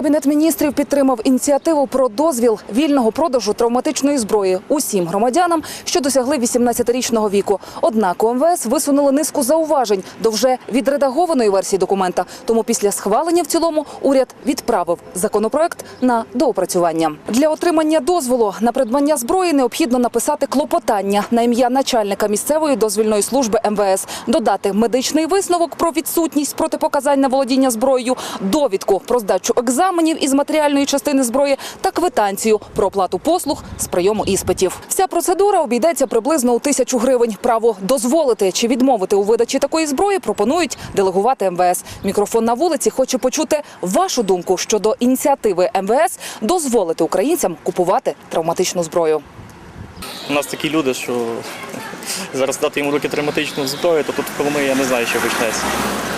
Кабінет міністрів підтримав ініціативу про дозвіл вільного продажу травматичної зброї усім громадянам, що досягли 18-річного віку. Однак у МВС висунули низку зауважень до вже відредагованої версії документа. Тому після схвалення в цілому уряд відправив законопроект на доопрацювання. Для отримання дозволу на придбання зброї необхідно написати клопотання на ім'я начальника місцевої дозвільної служби МВС, додати медичний висновок про відсутність протипоказань на володіння зброєю, довідку про здачу екзаменів із матеріальної частини зброї та квитанцію про оплату послуг з прийому іспитів. Вся процедура обійдеться приблизно у тисячу гривень. Право дозволити чи відмовити у видачі такої зброї пропонують делегувати МВС. Мікрофон на вулиці хоче почути вашу думку щодо ініціативи МВС дозволити українцям купувати травматичну зброю. У нас такі люди, що зараз дати в руки травматичну зброю, то тут Коломиї я не знаю, що почнеться.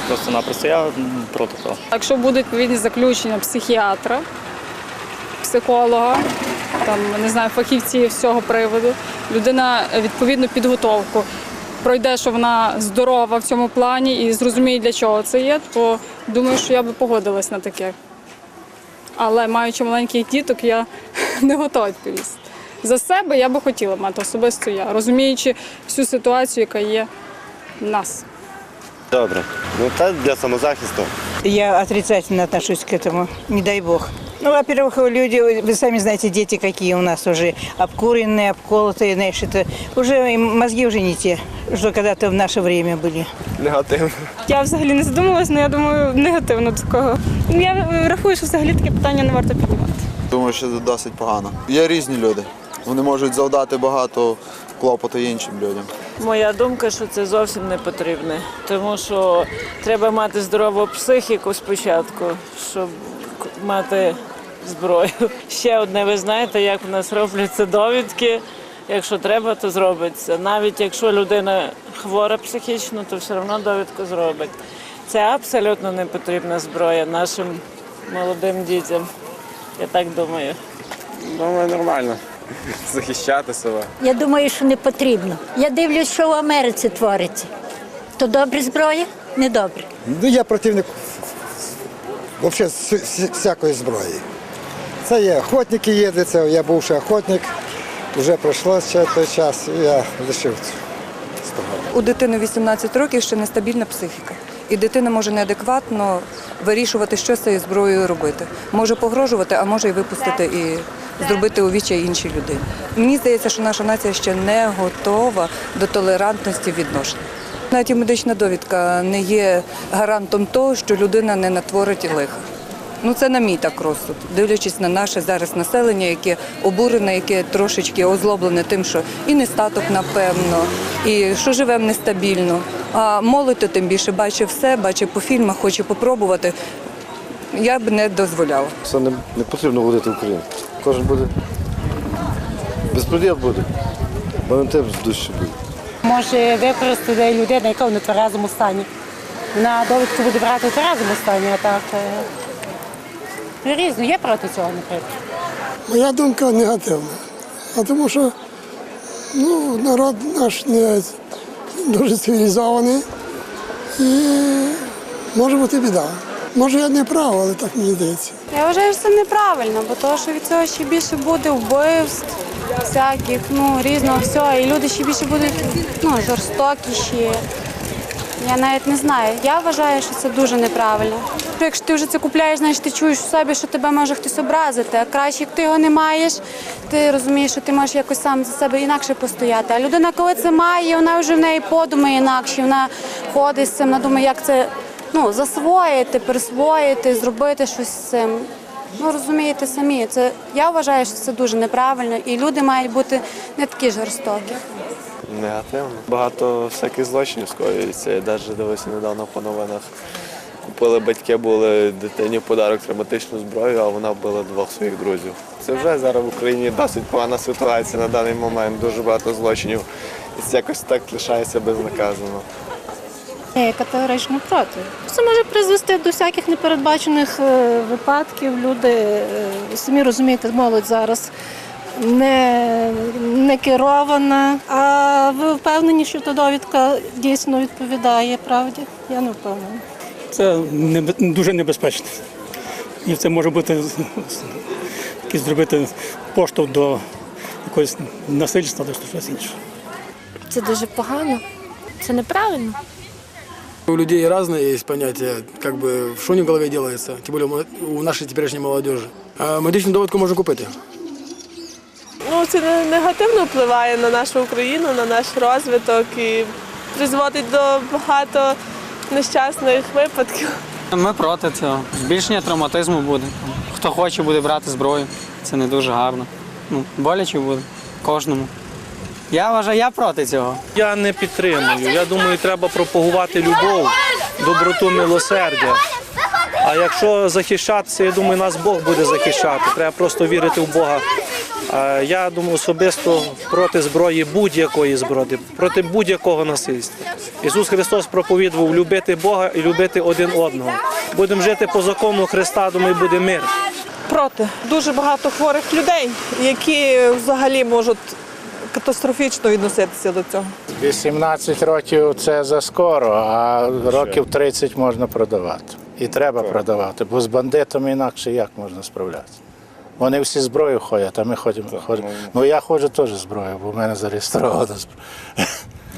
Просто-напросто я проти того. Якщо будуть відповідні заключення психіатра, психолога, там не знаю, фахівців з приводу, людина е, відповідну підготовку. Пройде, що вона здорова в цьому плані і зрозуміє, для чого це є, то думаю, що я би погодилась на таке. Але маючи маленьких діток, я не готова відповісти За себе я би хотіла мати особисто я, розуміючи всю ситуацію, яка є в нас. Добре. Ну та для самозахисту. Я отрицательно отношусь к этому, не дай бог. Ну, во-первых, люди, вы сами знаете, дети какие у нас уже обкуренные, обколотые, знаешь, это уже им мозги уже не те, что когда-то в наше время были. Негативно. Я взагалі не задумувалась, але я думаю, негативно до такого. Я рахую, що взагалі таке питання не варто піднімати. Думаю, що це досить погано. Є різні люди. Вони можуть завдати багато клопоту іншим людям. Моя думка, що це зовсім не потрібне, тому що треба мати здорову психіку спочатку, щоб мати зброю. Ще одне, ви знаєте, як в нас робляться довідки. Якщо треба, то зробиться. Навіть якщо людина хвора психічно, то все одно довідку зробить. Це абсолютно не потрібна зброя нашим молодим дітям. Я так думаю. Думаю, нормально. Захищати себе. Я думаю, що не потрібно. Я дивлюсь, що в Америці твориться. То добре зброя? Не добре. Ну, я противник взагалі всякої зброї. Це є охотники їздять, це я бувший охотник, вже пройшло ще той час, і я лишив того. У дитини 18 років ще нестабільна психіка. І дитина може неадекватно вирішувати, що з цією зброєю робити. Може погрожувати, а може і випустити і зробити увіччя іншій людині. Мені здається, що наша нація ще не готова до толерантності відношень. Навіть і медична довідка не є гарантом того, що людина не натворить лиха. Ну це на мій так розсуд, дивлячись на наше зараз населення, яке обурене, яке трошечки озлоблене тим, що і нестаток, напевно, і що живемо нестабільно. А молодь то тим більше бачить все, бачить по фільмах, хоче попробувати. Я б не дозволяла. Це не, не потрібно водити в Україну. Кожен буде. Безпреділ буде. Валентин в душі буде. Може використати людина, яка в нетверезому стані. На довідку буде брати в тверезому стані, а так. е, Різно, є проти цього, наприклад. Моя думка негативна. А тому що ну, народ наш не дуже цивілізований і може бути біда. Може я не прав, але так мені здається. Я вважаю, що це неправильно, бо то, що від цього ще більше буде вбивств, всяких, ну, різного всього, і люди ще більше будуть ну, жорстокіші. Я навіть не знаю. Я вважаю, що це дуже неправильно. Якщо ти вже це купляєш, значить ти чуєш в собі, що тебе може хтось образити. А краще, як ти його не маєш, ти розумієш, що ти можеш якось сам за себе інакше постояти. А людина, коли це має, вона вже в неї подумає інакше, вона ходить з цим, вона думає, як це ну, засвоїти, присвоїти, зробити щось з цим. Ну розумієте самі, це я вважаю, що це дуже неправильно, і люди мають бути не такі жорстокі. Негативно. Багато всяких злочинів скоюється. Я навіть дивився недавно по новинах. Купили батьки, були дитині в подарок травматичну зброю, а вона вбила двох своїх друзів. Це вже зараз в Україні досить погана ситуація на даний момент. Дуже багато злочинів. І це якось так лишається безнаказано. Я категорично проти. Це може призвести до всяких непередбачених е, випадків. Люди е, самі розумієте, молодь зараз не, не керована. А ви впевнені, що та довідка дійсно відповідає правді? Я не впевнена. Це дуже небезпечно. І це може бути якийсь зробити поштовх до якогось насильства, до щось інше. Це дуже погано, це неправильно. У людей разные есть понятия, как бы, что не в голове делается, тем более у- у нашей теперешней молодежи. А медичну довідку можна купити. Ну, це негативно впливає на нашу Україну, на наш розвиток і призводить до багато нещасних випадків. Ми проти цього. Збільшення травматизму буде. Хто хоче буде брати зброю, це не дуже гарно. Ну, боляче буде кожному. Я вважаю, я проти цього. Я не підтримую. Я думаю, треба пропагувати любов, доброту, милосердя. А якщо захищатися, я думаю, нас Бог буде захищати. Треба просто вірити в Бога. А Я думаю, особисто проти зброї будь-якої зброї, проти будь-якого насильства. Ісус Христос проповідував любити Бога і любити один одного. Будемо жити по закону Христа, думаю, буде мир. Проти дуже багато хворих людей, які взагалі можуть катастрофічно відноситися до цього. 18 років це заскоро, а років 30 можна продавати. І треба продавати, бо з бандитами інакше як можна справлятися. Вони всі зброю ходять, а ми ходимо. ходимо. Ну я ходжу теж зброю, бо в мене зареєстрована зброя.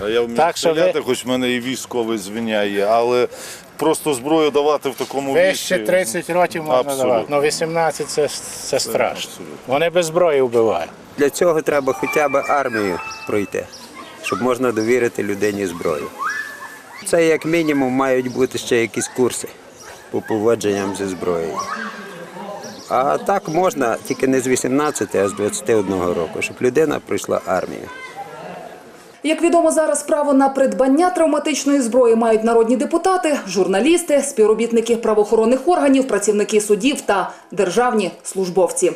А я вмію Так що ви- стріляти, хоч в мене і військовий звання є, але просто зброю давати в такому Вище віці. 30 років можна Абсолютно. давати. Ну 18 це, це страшно. Вони без зброї вбивають. Для цього треба хоча б армію пройти, щоб можна довірити людині зброю. Це як мінімум мають бути ще якісь курси по поводженням зі зброєю. А так можна тільки не з 18, а з 21 року, щоб людина пройшла армію. Як відомо, зараз право на придбання травматичної зброї мають народні депутати, журналісти, співробітники правоохоронних органів, працівники судів та державні службовці.